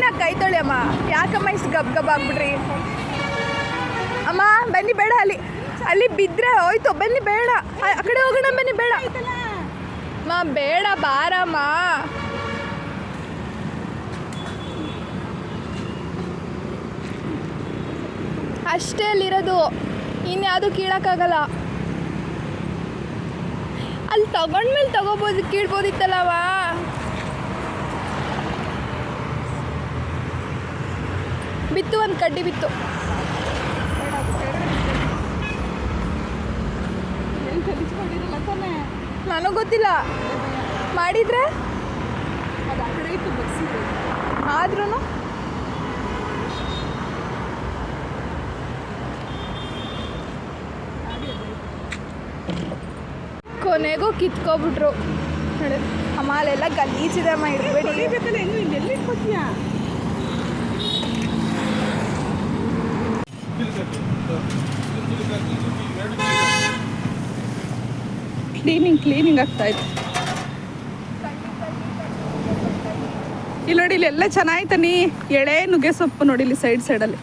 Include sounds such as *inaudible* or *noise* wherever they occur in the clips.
ಕ್ಲೀನಾಗಿ ಕೈ ತೊಳಿ ಅಮ್ಮ. ಯಾಕಮ್ಮ ಇಷ್ಟು ಗಬ್ ಗಬ್ ಆಗ್ಬಿಡ್ರಿ ಅಮ್ಮ, ಬನ್ನಿ ಬೇಡ ಅಲ್ಲಿ. ಅಲ್ಲಿ ಬಿದ್ರೆ ಹೋಯ್ತು. ಬನ್ನಿ ಬೇಡ. ಆ ಕಡೆ ಹೋಗೋಣ, ಬನ್ನಿ ಬೇಡ. ಅಮ್ಮ, ಬೇಡ, ಬಾರಮ್ಮ. ಅಷ್ಟೇ ಅಲ್ಲಿರೋದು ಇನ್ಯಾವುದು ಕೀಳಕ್ಕಾಗಲ್ಲ. ಅಲ್ಲಿ ತಗೊಂಡ್ಮೇಲೆ ತಗೋಬೋದು ಕೀಳ್ಬೋದಿತ್ತಲ್ಲವ ಬಿತ್ತು ಒಂದು ಕಡ್ಡಿ ಬಿತ್ತು. ನನಗೆ ಗೊತ್ತಿಲ್ಲ. ಮಾಡಿದ್ರೆ? ಆದ್ರೂ ಕೊನೆಗೂ ಕಿತ್ಕೊಬಿಟ್ರು. ಅಲ್ಲೆಲ್ಲ ಗಲೀಜಿದೆ ಅಮ್ಮ ಇಡಬೇಡಿ ಹೊಡಿಬೇಕಲ್ಲ ಹೆಂಗು ಇಲ್ಲಿ ಎಲ್ಲಿ ಇಟ್ಕೊತೀಯಾ ಕ್ಲೀನಿಂಗ್ ಕ್ಲೀನಿಂಗ್ ಆಗ್ತಾ ಇದೆ. ಇಲ್ಲಿ ನೋಡಿ ಇಲ್ಲಿ ಎಲ್ಲ ಚೆನ್ನಾಯ್ತ ನೀ. ಎಳೆ, ನುಗ್ಗೆ ಸೊಪ್ಪು ನೋಡಿ ಇಲ್ಲಿ ಸೈಡ್ ಸೈಡಲ್ಲಿ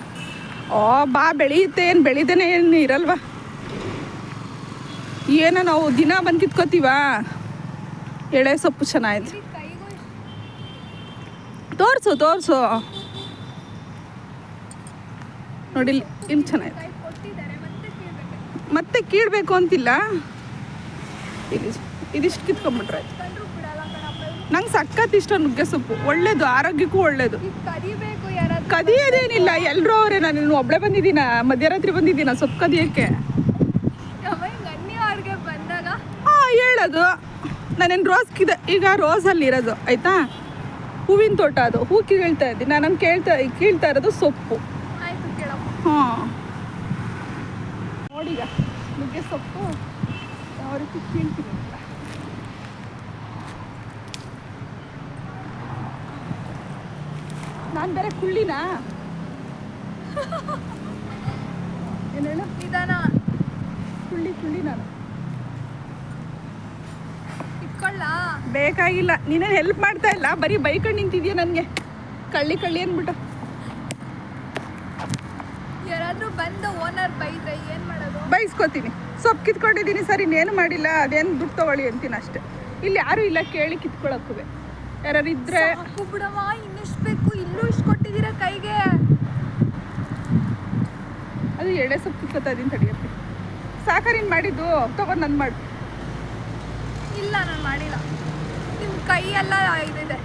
ಓ ಬಾ ಬೆಳೆಯುತ್ತೆ ಏನು ಬೆಳಿದೇನೆ ಏನು ಇರಲ್ವಾ? ಏನೋ ನಾವು ದಿನ ಬಂದು ಕಿತ್ಕೋತೀವಾ? ಎಳೆ ಸೊಪ್ಪು ಚೆನ್ನಾಯ್ತು. ತೋರಿಸು ತೋರಿಸು. ನೋಡಿ ಇಲ್ಲಿ ಚೆನ್ನಾಗಿದೆ ಮತ್ತೆ ಕೀಳ್ಬೇಕು ಅಂತಿಲ್ಲ. ಇದಿಷ್ಟು ಕಿತ್ಕೊಂಡ್ಬಿಟ್ರೆ ನಂಗೆ ಸಖತ್ ಇಷ್ಟ ನುಗ್ಗೆ ಸೊಪ್ಪು. ಒಳ್ಳೇದು, ಆರೋಗ್ಯಕ್ಕೂ ಒಳ್ಳೇದು. ಕದಿಯೋದೇನಿಲ್ಲ. ಎಲ್ಲರೂ ಅವರೇ, ನಾನು ಒಬ್ಳೆ ಬಂದಿದ್ದೀನ? ಮಧ್ಯರಾತ್ರಿ ಬಂದಿದ್ದೀನ? ಸೊಪ್ಪು ಕದಿಯೋಕ್ಕೆ ಹಾಂ ಹೇಳೋದು. ನಾನೇನು ರೋಸ್ ಕಿದ, ಈಗ ರೋಸಲ್ಲಿ ಇರೋದು, ಆಯಿತಾ? ಹೂವಿನ ತೋಟ ಅದು. ಹೂ ಕೀಳ್ತಾ ಇದ್ದೀನಿ. ನಾನು ಕೇಳ್ತಾ, ಕೀಳ್ತಾ ಇರೋದು ಸೊಪ್ಪು. ಹಾಂ. ನೋಡೀಗ ನುಗ್ಗೆ ಸೊಪ್ಪು ಯಾವ ರೀತಿ ಕೀಳ್ತೀನಿ ಅಂತ. ನಾನು ಬೇರೆ ಕುಳ್ಳಿನಾ? ಏನು ಹೇಳು? ನಿಧಾನ. ಕುಳ್ಳಿ ಕುಳ್ಳಿ ನಾನು. ಇಟ್ಕೊಳ್ಳ ಬೇಕಾಗಿಲ್ಲ. ನೀನೇನು ಹೆಲ್ಪ್ ಮಾಡ್ತಾ ಇಲ್ಲ? ಬರೀ ಬೈಕೊಂಡು ನಿಂತಿದ್ಯಾ ನನಗೆ? ಕಳ್ಳಿ ಕಳ್ಳಿ ಅಂದ್ಬಿಟ್ಟು. ಯಾರಾದ್ರೂ ಬಂದು ಓನರ್ ಬೈದ್ರೆ ಏನು ಮಾಡೋದು? ಬೈಸ್ಕೊತೀನಿ. ಸೊಪ್ಪು ಕಿತ್ಕೊಂಡಿದ್ದೀನಿ ಸರ್ ಇನ್ನೇನು ಮಾಡಿಲ್ಲ ಅದೇನು ದುಡ್ಡು ತಗೊಳ್ಳಿ ಅಂತೀನಿ ಅಷ್ಟೇ. ಇಲ್ಲಿ ಯಾರೂ ಇಲ್ಲ ಕೇಳಿ ಕಿತ್ಕೊಳಕ್ಕೂ ಯಾರು ಇದ್ರೆ ಸಾಕು ಬಿಡಮ್ಮ ಇನ್ನೆಷ್ಟು ಬೇಕು ಇಲ್ಲೂ ಇಷ್ಟು ಕೊಟ್ಟಿದ್ದೀರಾ ಕೈಗೆ? ಅದು ಎಳೆ ಸೊಪ್ಪು ಕಿತ್ಕೊತಾ ಇದೀನಿ ತಡಿಯಪ್ಪಿ ಸಾಕ ನೀನು ಮಾಡಿದ್ದು ತಗೊಂಡು ನಾನು ಮಾಡು. ಇಲ್ಲ ನಾನು ಮಾಡಿಲ್ಲ. ನಿಮ್ಮ ಕೈ ಎಲ್ಲ ಇದಿದೆ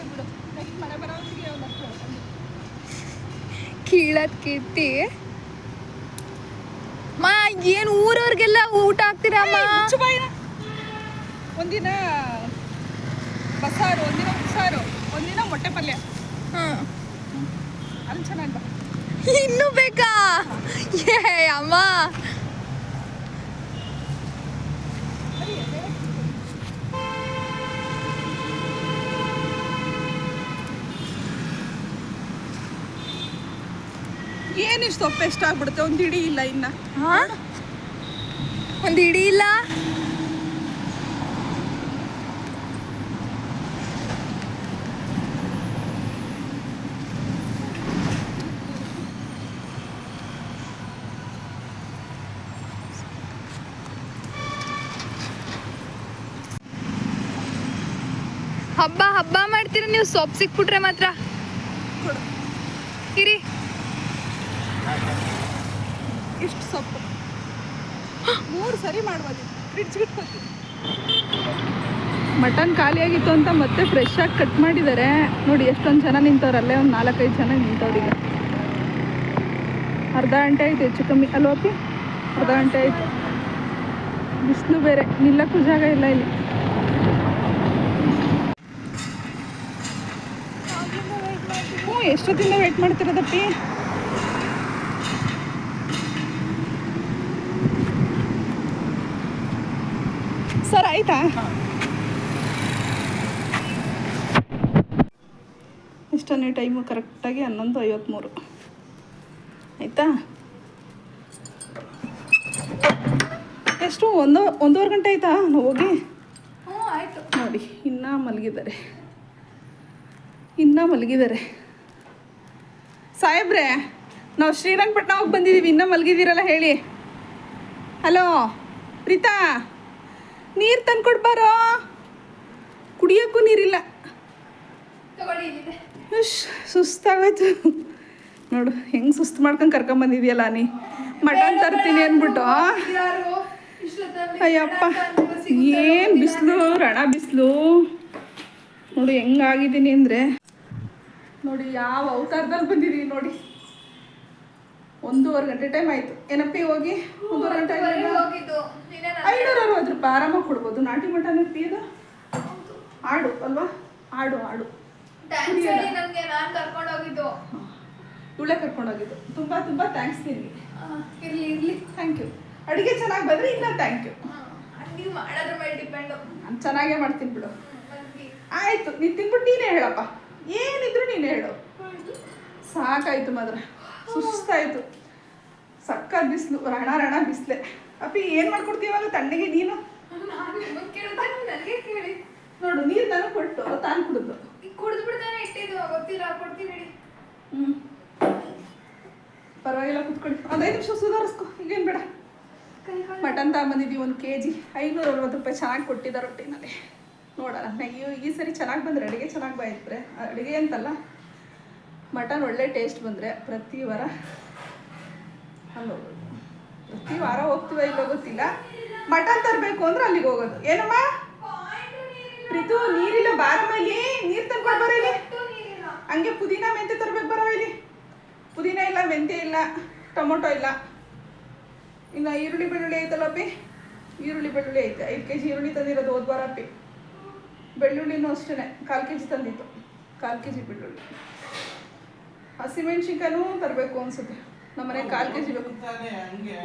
ಬಿಡು ನೆಕ್ಸ್ಟ್ ಮಳೆ ಬರೋತ್ತಿಗೆ ಒಂದಷ್ಟು ಕೀಳದ್ ಕೀರ್ತಿ. ಮಾ ಏನು ಊರವ್ರಿಗೆಲ್ಲ ಊಟ ಹಾಕ್ತೀರಾ. ಒಂದಿನ ಬಸಾರು ಒಂದಿನ ಉಪ್ಸಾರು ಒಂದಿನ ಮೊಟ್ಟೆ ಪಲ್ಯ. ಅಲ್ಲಿ ಚೆನ್ನಾಗಿ ಇನ್ನೂ ಬೇಕಾ? ಏ ಅಮ್ಮ. ಸೊಪ್ಪು ಎಷ್ಟಾಗ್ಬಿಡುತ್ತೆ ಒಂದು ಇಡೀ ಇಲ್ಲ ಇನ್ನ. ಒಂದು ಇಡೀ ಇಲ್ಲ? ಹಬ್ಬ ಹಬ್ಬ ಮಾಡ್ತೀರ ನೀವು? ಸೊಪ್ಪು ಸಿಕ್ಬಿಟ್ರೆ ಮಾತ್ರ ಕೊಡು ಇರಿ ಇಷ್ಟು ಸೊಪ್ಪು? ಮೂರು ಸರಿ ಮಾಡ್ಬೋದು. ಫ್ರಿಡ್ಜ್ಗೆ ಇಟ್ಕೋತೀವಿ ಮಟನ್ ಖಾಲಿಯಾಗಿತ್ತು ಅಂತ ಮತ್ತೆ ಫ್ರೆಶ್ ಆಗಿ ಕಟ್ ಮಾಡಿದ್ದಾರೆ ನೋಡಿ, ಎಷ್ಟೊಂದು ಜನ ನಿಂತವ್ರು, ಅಲ್ಲೇ ಒಂದು ನಾಲ್ಕೈದು ಜನ ನಿಂತವ್ರೀಗ ಅರ್ಧ ಗಂಟೆ ಆಯ್ತು, ಹೆಚ್ಚು ಕಮ್ಮಿ. ಅಲ್ವಾ ಅಪ್ಪಿ? ಅರ್ಧ ಗಂಟೆ ಆಯ್ತು. ಬಿಸಿಲು ಬೇರೆ, ನಿಲ್ಲಕ್ಕೂ ಜಾಗ ಇಲ್ಲ ಇಲ್ಲಿ. ಹ್ಞೂ ಎಷ್ಟೊತ್ತಿಂದ ವೆಯ್ಟ್ ಮಾಡ್ತಿರೋದಪ್ಪಿ ಸರ್ ಆಯ್ತಾ? ಇಷ್ಟನೇ ಟೈಮು ಕರೆಕ್ಟಾಗಿ ಹನ್ನೊಂದು ಐವತ್ತ್ಮೂರು ಆಯಿತಾ? ಎಷ್ಟು? ಒಂದು ಒಂದೂವರೆ ಗಂಟೆ ಆಯಿತಾ ನಾವು ಹೋಗಿ ನೋಡಿ ಇನ್ನೂ ಮಲಗಿದ್ದಾರೆ. ಇನ್ನೂ ಮಲಗಿದ್ದಾರೆ. ಸಾಹೇಬ್ರೆ ನಾವು ಶ್ರೀರಂಗಪಟ್ಟಣ ಹೋಗಿ ಬಂದಿದ್ದೀವಿ ಇನ್ನೂ ಮಲಗಿದ್ದೀರಲ್ಲ ಹೇಳಿ. ಹಲೋ ಪ್ರೀತಾ? ನೀರು ತಂದ್ಕೊಡ್ಬಾರೋ ಕುಡಿಯೋಕ್ಕೂ ನೀರಿಲ್ಲ. ಸುಸ್ತಾಗೋಯ್ತು. ನೋಡು ಹೆಂಗೆ ಸುಸ್ತು ಮಾಡ್ಕೊಂಡು ಕರ್ಕೊಂಬಂದಿದ್ಯಲ್ಲ ನೀ? ಮಟನ್ ತರ್ತೀನಿ ಅಂದ್ಬಿಟ್ಟು ಅಯ್ಯಪ್ಪ ಏನು ಬಿಸಿಲು ರಣ ಬಿಸಿಲು? ನೋಡು ಹೆಂಗಾಗಿದ್ದೀನಿ ಅಂದರೆ. ನೋಡಿ ಯಾವ ಅವತಾರದಲ್ಲಿ ಬಂದಿದ್ದೀನಿ ನೋಡಿ. ಒಂದೂವರೆ ಗಂಟೆ ಟೈಮ್ ಆಯಿತು. ಏನಪ್ಪಿ ಹೋಗಿ ಒಂದೂವರೆ ಗಂಟೆ ಐನೂರ ಅರವತ್ತು ರೂಪಾಯಿ ಆರಾಮಾಗಿ ಕೊಡ್ಬೋದು. ನಾಟಿ ಮಟನ್ ಟೀದು ಆಡು ಅಲ್ವಾ? ಆಡು ಆಡು. ಇವಳೆ ಕರ್ಕೊಂಡೋಗಿದ್ದು ತುಂಬ ತುಂಬ ಥ್ಯಾಂಕ್ಸ್ ನಿನಗೆ ಇರಲಿ ಇರಲಿ. ಥ್ಯಾಂಕ್ ಯು ಅಡುಗೆ ಚೆನ್ನಾಗಿ ಬಂದರೆ ಇನ್ನೂ ಥ್ಯಾಂಕ್ ಯು ಮಾಡೋದ್ರ ಮೇಲೆ ಡಿಪೆಂಡು ನಾನು ಚೆನ್ನಾಗೇ ಮಾಡ್ತೀನಿ ಬಿಡು. ಆಯಿತು ನೀನು ತಿನ್ಬಿಟ್ಟು ನೀನೇ ಹೇಳಪ್ಪ. ಏನಿದ್ರು ನೀನು ಹೇಳು. ಸಾಕಾಯಿತು ಮಾತ್ರ. ಸುಸ್ತಾಯ್ತು. ಸಕ್ಕ ಬಿಸಿಲು ರಣ ರಣ ಬಿಸಿಲೆ. ಅಪ್ಪಿ ಏನು ಮಾಡ್ಕೊಡ್ತೀವ ತಣ್ಣಗೆ ನೀನು? ನಾನು ನೋಡು ನೀರು ನನಗೆ ಕೊಟ್ಟು ತಾನು ಕುಡಿದು ಕುಡಿದು ಬಿಡ್ತಾನೆ ಇಟ್ಟಿದ್ದು ಗೊತ್ತಿಲ್ಲ ಕೊಡ್ತೀನಿ ಹ್ಞೂ ಪರವಾಗಿಲ್ಲ ಕುತ್ಕೊಳ್ಳಿ. ಒಂದು ಐದು ನಿಮಿಷ ಸುಧಾರಿಸ್ಕೊ ಈಗೇನು ಬೇಡ. ಮಟನ್ ತಗೊಂಬಂದಿದ್ದೀವಿ ಒಂದು ಕೆ ಜಿ ಐನೂರ ಅರವತ್ತು ರೂಪಾಯಿ ಚೆನ್ನಾಗಿ ಕೊಟ್ಟಿದ್ದಾರೆ ರೊಟ್ಟಿನಲ್ಲಿ. ನೋಡೋಣ ಅಯ್ಯೋ ಈ ಸರಿ ಚೆನ್ನಾಗಿ ಬಂದ್ರೆ ಅಡುಗೆ ಚೆನ್ನಾಗಿ ಬಂದರೆ ಅಡುಗೆ ಅಂತಲ್ಲ. ಮಟನ್ ಒಳ್ಳೆ ಟೇಸ್ಟ್ ಬಂದರೆ ಪ್ರತಿ ವಾರ ಅಲ್ಲಿ ಹೋಗೋದು. ಪ್ರತಿ ವಾರ ಹೋಗ್ತೀವ ಇಲ್ಲೋ ಗೊತ್ತಿಲ್ಲ. ಮಟನ್ ತರಬೇಕು ಅಂದ್ರೆ ಅಲ್ಲಿಗೆ ಹೋಗೋದು. ಏನಮ್ಮ? ಪ್ರೀತು, ನೀರಿಲ್ಲ, ಬಾರಮ್ಮ ಇಲ್ಲಿ. ನೀರು ತಂದ್ಕೊಂಡು ಬರೋ ಇಲ್ಲಿ. ಹಂಗೆ ಪುದೀನ ಮೆಂತೆ ತರ್ಬೇಕು ಬರೋ ಇಲ್ಲಿ. ಪುದೀನ ಇಲ್ಲ ಮೆಂತೆ ಇಲ್ಲ, ಟೊಮೊಟೊ ಇಲ್ಲ. ಇನ್ನು ಈರುಳ್ಳಿ, ಬೆಳ್ಳುಳ್ಳಿ ಐತಲ್ಲ ಅಪ್ಪಿ? ಈರುಳ್ಳಿ, ಬೆಳ್ಳುಳ್ಳಿ ಐತೆ. ಐದು ಕೆ ಜಿ ಈರುಳ್ಳಿ ತಂದಿರೋದು ಹೋದ್ವಾರ ಅಪ್ಪಿ. ಬೆಳ್ಳುಳ್ಳಿನೂ ಅಷ್ಟೇ ಕಾಲು ಕೆ ಜಿ ತಂದಿತ್ತು. ಕಾಲು ಕೆ ಜಿ ಬೆಳ್ಳುಳ್ಳಿ. ಹಸಿಮೆಣ್ಸಿನ್ಕಾನು ತರಬೇಕು ಅನ್ಸುತ್ತೆ. ನಮ್ಮನೆ ಕಾಲು ಕೆ ಜಿ ಬೇಕು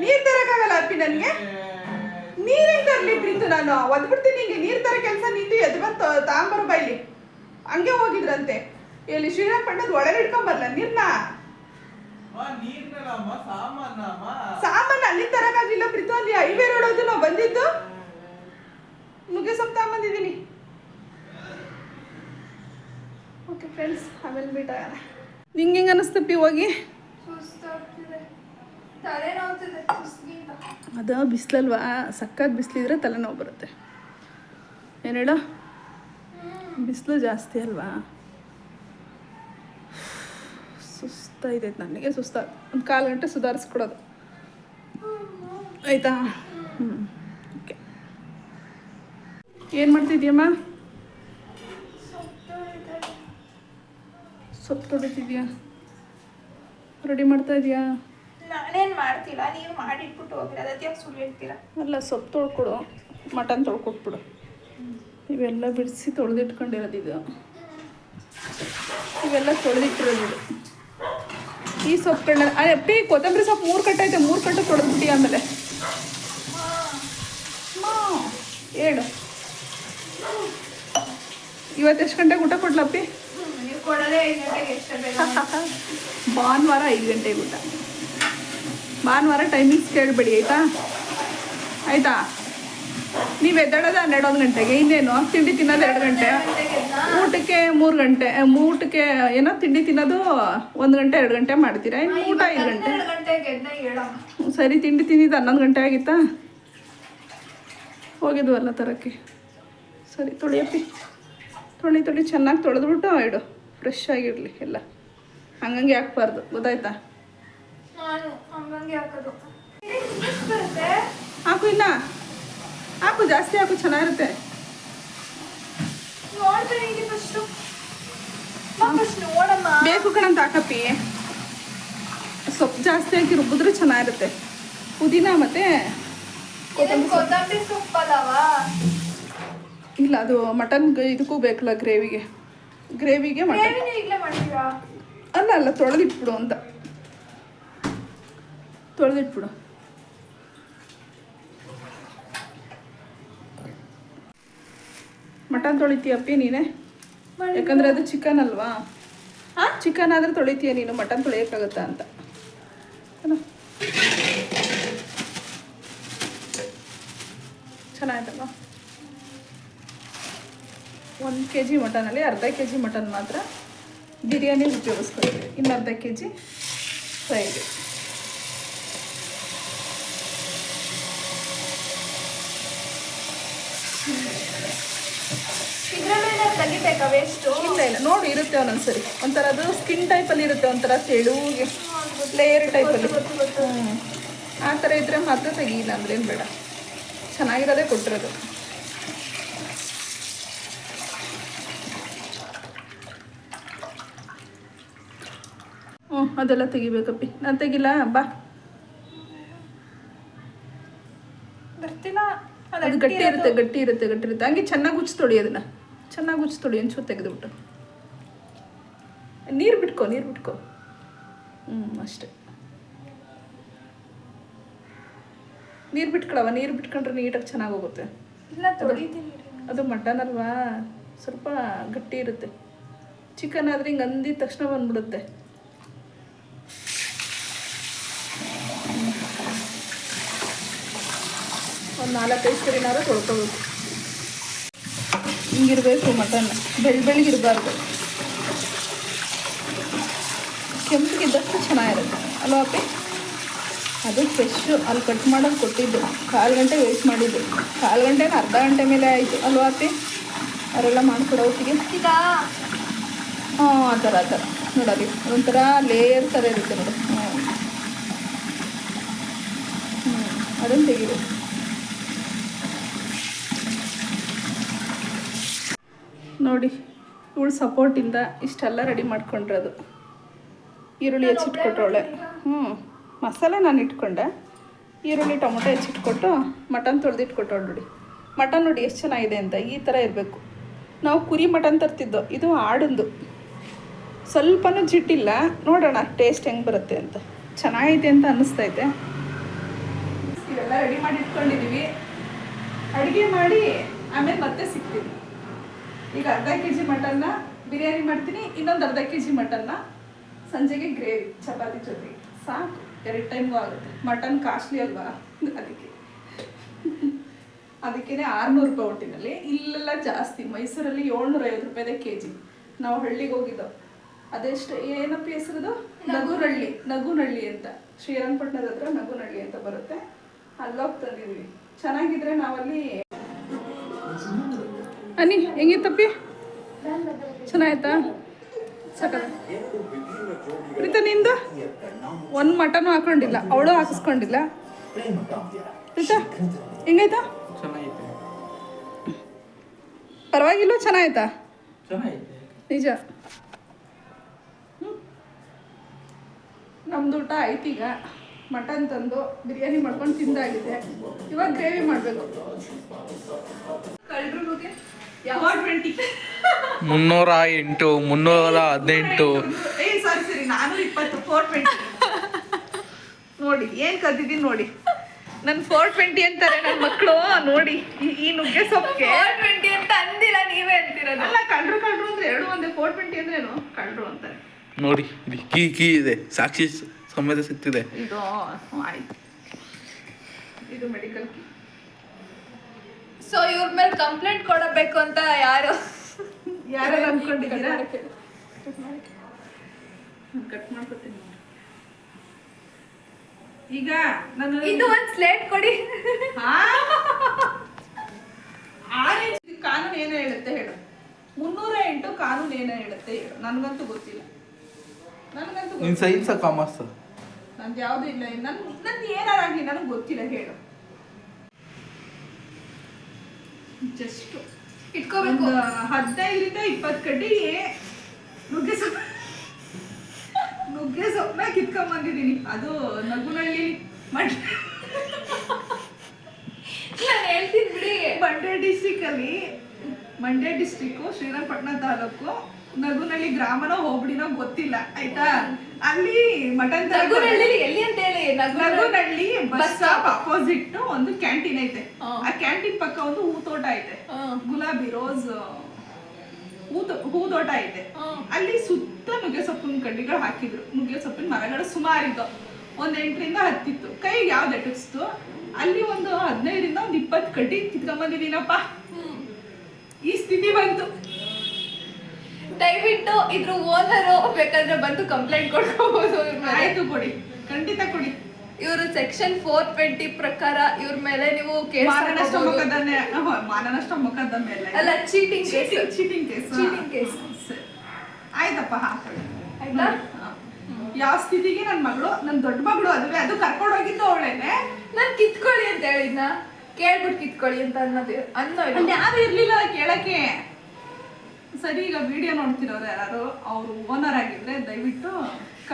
ನೀರು ತರಕ್ಕಾಗಲ್ಲ ಅಪ್ಪಿ ನನಗೆ? ನೀರು ಹೆಂಗೆ ತರಲಿ ಪ್ರೀತು ನಾನು? ಒದ್ಬಿಡ್ತೀನಿ ಹಿಂಗೆ. ನೀರು ತರ ಕೆಲಸ ನಿಂತು ಎದ್ದು ಬಂತು ತಾಂಬರು ಬೈಲಿ. ಹಂಗೆ ಹೋಗಿದ್ರಂತೆ. ಎಲ್ಲಿ ಶ್ರೀರಂಗಪಟ್ಟಣದ ಒಳಗೆ ಇಟ್ಕೊಂಬರ್ಲ ನೀರ್ನ? ಸಾಮಾನು ಅಲ್ಲಿ ತರಕಾಗಿಲ್ಲ ಪ್ರೀತು. ಅಲ್ಲಿ ಹೈವೇ ರೋಡ್ ಅದು ನಾವು ಬಂದಿದ್ದು. ನುಗ್ಗೆ ಸೊಪ್ಪು ತಗೊಂಬಂದಿದ್ದೀನಿ ಓಕೆ ಫ್ರೆಂಡ್ಸ್ ಆಮೇಲೆ ಮೀಟ್ ಆಗೋಣ. ನಿಂಗೆ ಹೆಂಗೆ ಅನ್ನಿಸ್ತಪ್ಪಿ ಹೋಗಿ? ಸುಸ್ತಿಗಿಂತ ಅದು ಬಿಸಿಲಲ್ವಾ? ಸಕ್ಕತ್ ಬಿಸಿಲಿದ್ರೆ ತಲೆನೋವು ಬರುತ್ತೆ. ಏನು ಹೇಳೋ? ಬಿಸಿಲು ಜಾಸ್ತಿ ಅಲ್ವಾ? ಸುಸ್ತಾಯ್ತೈತೆ ನನಗೆ ಸುಸ್ತ. ಒಂದು ಕಾಲು ಗಂಟೆ ಸುಧಾರಿಸ್ಕೊಡೋದು. ಆಯಿತಾ? ಹ್ಞೂ ಓಕೆ. ಏನು ಮಾಡ್ತಿದ್ಯಮ್ಮ ಸೊಪ್ಪು ತೊಳಿತಿದ್ಯಾ ರೆಡಿ ಮಾಡ್ತಾ ಇದೆಯಾ? ನಾನೇನು ಮಾಡ್ತಿಲ್ಲ ನೀವು ಮಾಡಿಟ್ಬಿಟ್ಟು ಹೋಗಿರ. ಅದಕ್ಕೆ ಸುಳ್ಳು ಹೇಳ್ತೀರಾ? ಅಲ್ಲ ಸೊಪ್ಪು ತೊಳ್ಕೊಡು. ಮಟನ್ ತೊಳ್ಕೊಟ್ಬಿಡು. ಇವೆಲ್ಲ ಬಿಡಿಸಿ ತೊಳೆದಿಟ್ಕೊಂಡಿರೋದು ಇದು. ಇವೆಲ್ಲ ತೊಳೆದಿಟ್ಟಿರೋದು ಈ ಸೊಪ್ಪುಗಳನ್ನ ಅಪ್ಪಿ ಕೊತ್ತಂಬರಿ ಸೊಪ್ಪು ಮೂರು ಕಟ್ಟೆ ಐತೆ. ಮೂರು ಕಟ್ಟೆ ತೊಳೆದ್ಬಿಟ್ಟು ಆಮೇಲೆ. ಹೇಳು. ಇವತ್ತು ಎಷ್ಟು ಗಂಟೆಗೆ ಊಟ ಕೊಡ್ಲಪ್ಪಿ *laughs* ಭಾನುವಾರ ಐದು ಗಂಟೆಗೆ ಊಟ. ಭಾನುವಾರ ಟೈಮಿಂಗ್ಸ್ ಕೇಳಬೇಡಿ ಆಯಿತಾ? ಆಯಿತಾ? ನೀವು ಎದ್ದೇಳೋದು ಹನ್ನೆರಡು ಒಂದು ಗಂಟೆಗೆ ಇನ್ನೇನು? ತಿಂಡಿ ತಿನ್ನೋದು ಎರಡು ಗಂಟೆ? ಊಟಕ್ಕೆ ಮೂರು ಗಂಟೆ ಊಟಕ್ಕೆ ಏನೋ ತಿಂಡಿ ತಿನ್ನೋದು ಒಂದು ಗಂಟೆ ಎರಡು ಗಂಟೆ ಮಾಡ್ತೀರಾ? ಇನ್ನು ಊಟ ಐದು ಗಂಟೆ. ಸರಿ ತಿಂಡಿ ತಿಂದಿದ್ದು ಹನ್ನೊಂದು ಗಂಟೆ ಆಗಿತ್ತಾ? ಹೋಗಿದ್ವಲ್ಲ ತರಕ್ಕೆ. ಸರಿ ತೊಳಿಯಪ್ಪಿ. ತೊಳಿ ತೊಳಿ ಚೆನ್ನಾಗಿ ತೊಳೆದ್ಬಿಟ್ಟು ಇಡು. ಫ್ರೆಶ್ ಆಗಿರಲಿ ಎಲ್ಲ. ಹಂಗಂಗೆ ಹಾಕ್ಬಾರ್ದು ಗೊತ್ತಾಯ್ತಾ? ಹಾಕು ಇನ್ನ. ಹಾಕು ಜಾಸ್ತಿ ಹಾಕು ಚೆನ್ನಾಗಿರುತ್ತೆ. ಬೇಕು ಕಣಂತ ಹಾಕಪ್ಪಿ. ಸೊಪ್ಪು ಜಾಸ್ತಿ ಹಾಕಿ ರುಬ್ಬಿದ್ರೆ ಚೆನ್ನಾಗಿರುತ್ತೆ. ಪುದೀನ ಮತ್ತೆ ಇಲ್ಲ ಅದು ಮಟನ್ ಇದಕ್ಕೂ ಬೇಕಲ್ಲ ಗ್ರೇವಿಗೆ. ಗ್ರೇವಿಗೆ ಮಟನ್. ಅಲ್ಲ ಅಲ್ಲ ತೊಳೆದಿಟ್ಬಿಡು ಅಂತ. ತೊಳೆದಿಟ್ಬಿಡು. ಮಟನ್ ತೊಳಿತೀಯಪ್ಪಿ ನೀನೆ? ಯಾಕಂದ್ರೆ ಅದು ಚಿಕನ್ ಅಲ್ವಾ? ಚಿಕನ್ ಆದ್ರೆ ತೊಳಿತೀಯ ನೀನು ಮಟನ್ ತೊಳಿಯೋಕ್ಕಾಗತ್ತಾ ಅಂತ? ಚೆನ್ನಾಗಿತ್ತಲ್ವ ಒಂದು ಕೆ ಜಿ ಮಟನಲ್ಲಿ ಅರ್ಧ ಕೆ ಜಿ ಮಟನ್ ಮಾತ್ರ ಬಿರಿಯಾನಿ ಉಪಯೋಗಿಸ್ಕೊಳ್ತೀವಿ. ಇನ್ನು ಅರ್ಧ ಕೆ ಜಿ ಫ್ರೈಗೆ ಇದ್ರಲ್ಲೂ ತೆಗಿಬೇಕಾ ವೇಸ್ಟು ಇಲ್ಲ ಇಲ್ಲ. ನೋಡಿ ಇರುತ್ತೆ ಒಂದೊಂದ್ಸರಿ. ಒಂಥರ ಅದು ಸ್ಕಿನ್ ಟೈಪಲ್ಲಿ ಇರುತ್ತೆ ಒಂಥರ ತೆಳುಗೆ ಲೇಯರ್ ಟೈಪಲ್ಲಿ ಆ ಥರ ಇದ್ರೆ ಮಾತ್ರ ಅಂದ್ರೆ ಅಂದ್ರೇನು ಬೇಡ. ಚೆನ್ನಾಗಿರೋದೇ ಕೊಟ್ಟಿರೋದು. ಹ್ಞೂ ಅದೆಲ್ಲ ತೆಗಿಬೇಕಪ್ಪಿ ನಾನು ತೆಗಿಲ್ಲ ಬಾ. ಬರ್ತಿಲ್ಲ ಅದು ಗಟ್ಟಿ ಇರುತ್ತೆ ಗಟ್ಟಿ ಇರುತ್ತೆ ಗಟ್ಟಿ ಇರುತ್ತೆ. ಹಂಗೆ ಚೆನ್ನಾಗಿ ಉಚ್ತೊಳಿ ಅದನ್ನು. ಚೆನ್ನಾಗಿ ಉಚ್ತೊಳಿ ಒಂಚೂರು ತೆಗೆದುಬಿಟ್ಟು. ನೀರು ಬಿಟ್ಕೊ ನೀರು ಬಿಟ್ಕೊ. ಹ್ಞೂ ಅಷ್ಟೇ. ನೀರು ಬಿಟ್ಕೊಳವ ನೀರು ಬಿಟ್ಕೊಂಡ್ರೆ ನೀಟಾಗಿ ಚೆನ್ನಾಗಿ ಹೋಗುತ್ತೆ. ಇಲ್ಲ ಅದು ಮಟನ್ ಅಲ್ವಾ? ಸ್ವಲ್ಪ ಗಟ್ಟಿ ಇರುತ್ತೆ. ಚಿಕನ್ ಆದರೆ ಹಿಂಗೆ ಅಂದಿದ ತಕ್ಷಣ ಬಂದ್ಬಿಡುತ್ತೆ. ಒಂದು ನಾಲ್ಕೈದು ಸರಿನಾರು ತೊಳ್ಕೊಬೇಕು. ಹಿಂಗಿರಬೇಕು ಮಟನ್. ಬೆಳ್ ಬೆಳಗಿರಬಾರ್ದು ಕೆಂಪಿಗಿದ್ದಷ್ಟು ಚೆನ್ನಾಗಿರುತ್ತೆ. ಅಲ್ವಾ ಅಪ್ಪಿ? ಅದು ಫ್ರೆಶ್ಶು ಅಲ್ಲಿ ಕಟ್ ಮಾಡೋದು ಕೊಟ್ಟಿದ್ದು. ಕಾಲು ಗಂಟೆ ವೇಸ್ಟ್ ಮಾಡಿದ್ದು. ಕಾಲು ಗಂಟೆನ ಅರ್ಧ ಗಂಟೆ ಮೇಲೆ ಆಯಿತು. ಅಲ್ವಾ ಅಪ್ಪಿ? ಅವರೆಲ್ಲ ಮಾಡಿಕೊಡೋ ಹೊತ್ತಿಗೆ ಈಗ? ಹಾಂ ಆ ಥರ ಆ ಥರ. ನೋಡಲ್ಲಿ. ಒಂಥರ ಲೇಯರ್ ಥರ ಇರುತ್ತೆ ನೋಡಿ. ಹ್ಞೂ ಹ್ಞೂ ಅದನ್ನು ತೆಗಿಬೇಕು. ನೋಡಿ. ಇವಳು ಸಪೋರ್ಟಿಂದ ಇಷ್ಟೆಲ್ಲ ರೆಡಿ ಮಾಡ್ಕೊಂಡ್ರದು. ಈರುಳ್ಳಿ ಹೆಚ್ಚಿಟ್ಕೊಟ್ರವಳೆ. ಹ್ಞೂ ಮಸಾಲೆ ನಾನು ಇಟ್ಕೊಂಡೆ. ಈರುಳ್ಳಿ, ಟೊಮೊಟೊ ಹೆಚ್ಚಿಟ್ಕೊಟ್ಟು ಮಟನ್ ತೊಳೆದಿಟ್ಕೊಟ್ಟವಳು ನೋಡಿ. ಮಟನ್ ನೋಡಿ ಎಷ್ಟು ಚೆನ್ನಾಗಿದೆ ಅಂತ ಈ ಥರ ಇರಬೇಕು. ನಾವು ಕುರಿ ಮಟನ್ ತರ್ತಿದ್ದೋ, ಇದು ಆಡಂದು. ಸ್ವಲ್ಪನೂ ಜಿಟ್ಟಿಲ್ಲ ನೋಡೋಣ ಟೇಸ್ಟ್ ಹೆಂಗೆ ಬರುತ್ತೆ ಅಂತ. ಚೆನ್ನಾಗೈತೆ ಅಂತ ಅನ್ನಿಸ್ತೈತೆ. ಇವೆಲ್ಲ ರೆಡಿ ಮಾಡಿ ಇಟ್ಕೊಂಡಿದ್ದೀವಿ ಅಡುಗೆ ಮಾಡಿ ಆಮೇಲೆ ಮತ್ತೆ ಸಿಗ್ತೀವಿ ಈಗ ಅರ್ಧ ಕೆ ಜಿ ಮಟನ್ನ ಬಿರಿಯಾನಿ ಮಾಡ್ತೀನಿ, ಇನ್ನೊಂದು ಅರ್ಧ ಕೆ ಜಿ ಮಟನ್ನ ಸಂಜೆಗೆ ಗ್ರೇವಿ, ಚಪಾತಿ ಜೊತೆಗೆ ಸಾಕು, ಎರಡು ಟೈಮ್ಗೂ ಆಗುತ್ತೆ. ಮಟನ್ ಕಾಸ್ಟ್ಲಿ ಅಲ್ವಾ? ಅದಕ್ಕೆ. ಅದಕ್ಕೇ ಆರುನೂರು ರೂಪಾಯಿ ಒಟ್ಟಿನಲ್ಲಿ. ಇಲ್ಲೆಲ್ಲ ಜಾಸ್ತಿ, ಮೈಸೂರಲ್ಲಿ ಏಳ್ನೂರೈವತ್ತು ರೂಪಾಯಿದೆ ಕೆ ಜಿ ನಾವು ಹಳ್ಳಿಗೆ ಹೋಗಿದ್ದೋ. ಅದೆಷ್ಟು, ಏನಪ್ಪ ಹೆಸರದು? ನಗುನಳ್ಳಿ. ನಗುನಳ್ಳಿ ಅಂತ. ಶ್ರೀರಂಗಪಟ್ಟಣದ ಹತ್ರ ನಗುನಳ್ಳಿ ಅಂತ ಬರುತ್ತೆ. ಅಲ್ಲೋಗಿ ಚೆನ್ನಾಗಿದ್ರೆ ನಾವಲ್ಲಿ ಅನ್ನಿ ಹೆಂಗಿತ್ತಪ್ಪಿ ಚೆನ್ನಾಯ್ತಾ? ಸಕಲ. ಪ್ರೀತ, ನಿಂದು? ಒಂದು ಮಟನು ಹಾಕೊಂಡಿಲ್ಲ, ಅವಳು ಹಾಕಿಸ್ಕೊಂಡಿಲ್ಲ. ಪ್ರೀತ, ಹೆಂಗಾಯ್ತಾ? ಪರವಾಗಿಲ್ಲ ಚೆನ್ನಾಯ್ತಾ? ನಿಜ. ನಮ್ದು ಊಟ ಆಯ್ತೀಗ ಮಟನ್ ತಂದು ಬಿರಿಯಾನಿ ಮಾಡ್ಕೊಂಡು ತಿಂದಾಗಿದೆ. ಇವಾಗ ಗ್ರೇವಿ ಮಾಡಬೇಕು. ಕಳ್ಳರು ಮುನ್ನೂರ ಎಂಟು ಮುನ್ನೂರ ಹದಿನೆಂಟು. ಏ ಸಾರಿ ಸರಿ ನಾನು ಇಪ್ಪತ್ತು ಫೋರ್ ಟ್ವೆಂಟಿ ನೋಡಿ ಏನ್ ಕದ್ದಿದ್ದೀನಿ ನೋಡಿ. ನನ್ ಫೋರ್ ಟ್ವೆಂಟಿ ಅಂತಾರೆ ನನ್ನ ಮಕ್ಕಳು ನೋಡಿ ಈ- ನುಗ್ಗೆ ಸೊಪ್ಪಿಗೆ. ಫೋರ್ ಟ್ವೆಂಟಿ ಅಂತ ಅಂದಿಲ್ಲ ನೀವೇ ಅಂತಿರೋದು. ಅಲ್ಲ ಕಳ್ರು ಕಳ್ರು ಅಂದ್ರೆ ಎರಡು ಒಂದೇ ಫೋರ್ ಟ್ವೆಂಟಿ ಅಂದ್ರೆ ಏನು ಕಳ್ರು ಅಂತಾರೆ. ನೋಡಿ ಇಲ್ಲಿ ಕೀ ಕೀ ಇದೆ ಸಾಕ್ಷಿ ಸಮಯದ ಸಮೇತ ಸಿಗ್ತಿದೆ ಇದು ಆಯ್ತು. ಇದು ಮೆಡಿಕಲ್ ಕಿ ಸೊ ಇವ್ರ ಮೇಲೆ ಕಂಪ್ಲೇಂಟ್ ಕೊಡಬೇಕು ಅಂತ ಯಾರು? ಯಾರು ಅನ್ಕೊಂಡಿದ್ದೀರಾ? ಕಟ್ ಮಾಡ್ಕೊತೀನಿ. ನೋಡಿ. ಈಗ ನಾನು ಇದು ಒಂದ್ ಸ್ಲೇಟ್ ಕೊಡಿ. ಆರೆಂಜ್ ಕಾನೂನು ಏನು ಹೇಳುತ್ತೆ ಹೇಳು. ಮುನ್ನೂರ ಎಂಟು ಕಾನೂನು ಏನು ಹೇಳುತ್ತೆ ಹೇಳು. ನನಗಂತೂ ಗೊತ್ತಿಲ್ಲ. ನನ್ಗಂತೂ ಸೈನ್ಸ ಕಾಮರ್ಸ್ ನಂದು ಯಾವುದು ಇಲ್ಲ. ನನ್ ನಂದು ಏನಾರಾಗಿ ನನಗೆ ಗೊತ್ತಿಲ್ಲ ಹೇಳು. ಜಸ್ಟ್ ಇಟ್ಕೋಬೇಕು. ಹದಿನೈದರಿಂದ ಇಪ್ಪತ್ತು ಕಡ್ಡಿ ನುಗ್ಗೆ ಸೊಪ್ಪು. ನುಗ್ಗೆ ಸೊಪ್ಪನ್ನ ಕಿತ್ಕೊಂಬಂದಿದ್ದೀನಿ. ಅದು ನಗುನಳ್ಳಿ ಮಂಡ್ಯ. ನಾನು ಹೇಳ್ತೀನಿ ಬಿಡಿ. ಮಂಡ್ಯ ಡಿಸ್ಟಿಕಲ್ಲಿ ಮಂಡ್ಯ ಡಿಸ್ಟಿಕ್ಕು ಶ್ರೀರಂಗಪಟ್ಟಣ ತಾಲೂಕು ನಗುನಳ್ಳಿ ಗ್ರಾಮನೋ ಹೋಬಳಿನೋ ಗೊತ್ತಿಲ್ಲ ಆಯ್ತಾ? ಅಲ್ಲಿ ಮಟನ್ ನಗುನಳ್ಳಿ ಎಲ್ಲಿ ಅಂತ ಹೇಳಿ ನಗುನಳ್ಳಿ? ಬಸ್ ಸ್ಟಾಪ್ ಅಪೋಸಿಟ್ ಒಂದು ಕ್ಯಾಂಟೀನ್ ಐತೆ. ಆ ಕ್ಯಾಂಟೀನ್ ಪಕ್ಕ ಒಂದು ಹೂ ತೋಟ ಐತೆ. ಗುಲಾಬಿ ರೋಸ್ ಹೂ ತೋಟ ಐತೆ. ಅಲ್ಲಿ ಸುತ್ತ ನುಗ್ಗೆ ಸೊಪ್ಪಿನ ಕಡ್ಡಿಗಳು ಹಾಕಿದ್ರು. ನುಗ್ಗೆ ಸೊಪ್ಪಿನ ಮರಗಳು ಸುಮಾರಿದ್ದು. ಒಂದ್ ಎಂಟರಿಂದ ಹತ್ತಿತ್ತು. ಕೈಗೆ ಯಾವ್ದು ಎಟಕ್ಸ್ತು? ಅಲ್ಲಿ ಒಂದು ಹದಿನೈದರಿಂದ ಒಂದು ಇಪ್ಪತ್ತು ಕಡ್ಡಿ ಕಿತ್ಕೊಂಡ್ಬಂದಿದ್ದೀನಪ್ಪ ಈ ಸ್ಥಿತಿ ಬಂತು. ದಯವಿಟ್ಟು ಇದ್ರ ಓನರು ಬೇಕಾದ್ರೆ ಬಂದು ಕಂಪ್ಲೇಂಟ್ ಕೊಡ್ಕೋಬಹುದು ಆಯ್ತು ಕೊಡಿ. ಖಂಡಿತ ಕೊಡಿ. ಇವರು ಸೆಕ್ಷನ್ ಫೋರ್ ಟ್ವೆಂಟಿ ಪ್ರಕಾರ ಇವ್ರ ಮೇಲೆ ನೀವು ಕೇಸ್ ಮಾನನಷ್ಟ ಮೊಕದ್ದಮೆ ಮಾನನಷ್ಟ ಮೊಕದ್ದಮೆ ಅಲ್ಲ ಚೀಟಿಂಗ್ ಅಲ್ಲ cheating case cheating cheating case. ಆಯ್ತಪ್ಪ ಹಾಕೊಳ್ಳಿ ಆಯ್ತಾ. ಯಾವ ಸ್ಥಿತಿಗೆ ನನ್ನ ಮಗಳು ನನ್ನ ದೊಡ್ಡ ಮಗಳು ಅದುವೇ ಅದು ಕರ್ಕೊಂಡು ಹೋಗಿದ್ದು ಅವಳೇನೆ? ನಾನ್ ಕಿತ್ಕೊಳ್ಳಿ ಅಂತ ಹೇಳಿದ್ನ? ಕೇಳ್ಬಿಟ್ಟು ಕಿತ್ಕೊಳ್ಳಿ ಅಂತ ಅನ್ನೋದು ಅನ್ನೋ ಯಾರು ಇರ್ಲಿಲ್ಲ ಕೇಳಕ್ಕೆ? ಸರಿ ಈಗ ವಿಡಿಯೋ ನೋಡ್ತಿರೋರು ಯಾರು? ಅವರು ಓನರ್ ಆಗಿದ್ರೆ ದಯವಿಟ್ಟು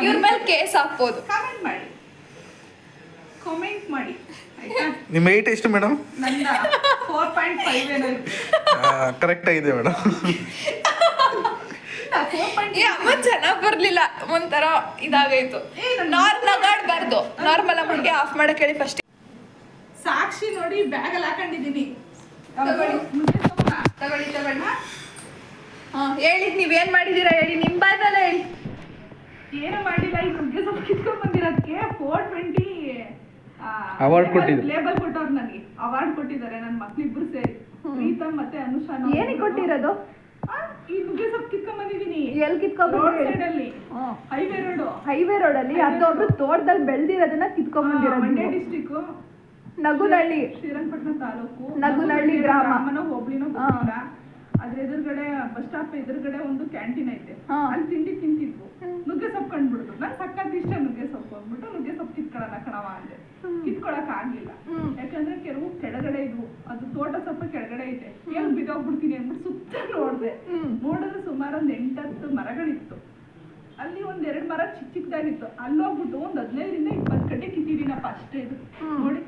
ಇವ್ರ ಮೇಲೆ ಕೇಸ್ ಹಾಕ್ಬೋದು. ಕಮೆಂಟ್ ಮಾಡಿ. ಕಾಮೆಂಟ್ ಮಾಡಿ. ಆಯ್ತಾ? ನಿಮ್ಮ ಏಟ್ ಎಷ್ಟು ಮೇಡಮ್ ನಂದ ಫೋರ್ ಪಾಯಿಂಟ್ ಫೈವ್ ಏನೋ ಕರೆಕ್ಟ್ ಆಗಿದೆ ಮೇಡಮ್ ಫೋರ್ ಪಾಯಿಂಟ್ ಏ ಅಮ್ಮ ಚೆನ್ನಾಗಿ ಬರಲಿಲ್ಲ. ಒಂಥರ ಇದಾಗೈತು. ನಾರ್ ನಗಾಡ್ಬಾರ್ದು ನಾರ್ಮಲ್ ಅಮ್ಮನಿಗೆ ಆಫ್ ಮಾಡಕ್ ಹೇಳಿ ಫಸ್ಟ್ ಸಾಕ್ಷಿ ನೋಡಿ ಬ್ಯಾಗ್ ಅಲ್ಲಿ ಹಾಕೊಂಡಿದ್ದೀನಿ. ತಗೊಳ್ಳಿ. ತಗೊಳ್ಳಿ ತಗೊಳ್ಳಿ. ಹಾ ನೀವ್ ಏನ್ ಮಾಡಿದೀರಾ ಹೇಳಿ ನಿಮ್ ಬಾಯ್ದಲ್ಲ ಹೇಳಿ. ಏನು ಮಾಡಿಲ್ಲ ಈ ನುಗ್ಗೆ ಸೊಪ್ಪು ಕಿತ್ಕೊಂಡ್ ಬಂದಿರೋದಕ್ಕೆ ಫೋರ್ ಟ್ವೆಂಟಿ ಅವಾರ್ಡ್ ಕೊಟ್ಟಿದ್ರು. ಲೇಬಲ್ ಕೊಟ್ಟವ್ರು ನನಗೆ. ಅವಾರ್ಡ್ ಕೊಟ್ಟಿದ್ದಾರೆ ನನ್ನ ಮಕ್ಳಿಬ್ರು ಸೇರಿ. ಪ್ರೀತಮ್ ಮತ್ತೆ ಅನುಷಾ ಏನಕ್ಕೆ ಕೊಟ್ಟಿರೋದು? ಆ, ಈ ನುಗ್ಗೆ ಸೊಪ್ಪು ಕಿತ್ಕೊಂಡ್ ಬಂದಿದೀನಿ ಎಲ್ಲಿ ಕಿತ್ಕೊಂಡ್ ರೋಡ್ ಸೈಡ್ ಅಲ್ಲಿ. ಹೈವೇ ರೋಡ್ ಹೈವೇ ರೋಡ್ ಅಲ್ಲಿ. ಅದೊಬ್ರು ತೋಟದಲ್ಲಿ ಬೆಳೆದಿರೋದನ್ನ ಕಿತ್ಕೊಂಡ್ ಮಂಡ್ಯ ಬಂದಿರೋದು ಡಿಸ್ಟಿಕ್ ನಗುನಳ್ಳಿ. ಶ್ರೀರಂಗಪಟ್ಟಣ ತಾಲೂಕು. ನಗುನಹಳ್ಳಿ ಗ್ರಾಮ. ಹೋಬ್ಳಿನೂ ಅದ್ರ ಎದುರುಗಡೆ ಬಸ್ ಸ್ಟಾಪ್ ಎದುರುಗಡೆ ಒಂದು ಕ್ಯಾಂಟೀನ್ ಐತೆ. ಅಲ್ಲಿ ತಿಂಡಿ ತಿಂತಿದ್ವು. ನುಗ್ಗೆ ಸೊಪ್ಪು ಕಂಡ್ಬಿಡ್ತು. ನಾನ್ ಸಕ್ಕತ್ ಇಷ್ಟ ನುಗ್ಗೆ ಸೊಪ್ಪು ಅಂದ್ಬಿಟ್ಟು ನುಗ್ಗೆ ಸೊಪ್ಪು ಕಿತ್ಕೊಳ್ಳೋಣ ಕಣವ ಅಂದೆ. ಕಿತ್ಕೊಳಕ್ ಆಗ್ಲಿಲ್ಲ. ಯಾಕಂದ್ರೆ ಕೆಲವು ಕೆಳಗಡೆ ಇದ್ವು. ಅದು ತೋಟ ಸೊಪ್ಪು ಕೆಳಗಡೆ ಇದೆ ಏನ್ ಬಿದ್ದೋಗ್ಬಿಡ್ತೀನಿ ಅಂದ್ಬಿಟ್ಟು ಸುತ್ತ ನೋಡ್ದೆ. ನೋಡಿದ್ರೆ ಸುಮಾರು ಒಂದ್ ಎಂಟತ್ತು ಮರಗಳಿತ್ತು. ಅಲ್ಲಿ ಒಂದ್ ಎರಡ್ ಮರ ಚಿಕ್ಕ ಚಿಕ್ಕದಾಗಿತ್ತು ಅಲ್ಲೋಗ್ಬಿಟ್ಟು ಒಂದ್ ಹದಿನೈದರಿಂದ ಇಪ್ಪತ್ತು ಗಂಟೆ ಕಿತ್ತಿದೀನಪ್ಪ ಅಷ್ಟೇ ಇದು. ನೋಡಿ.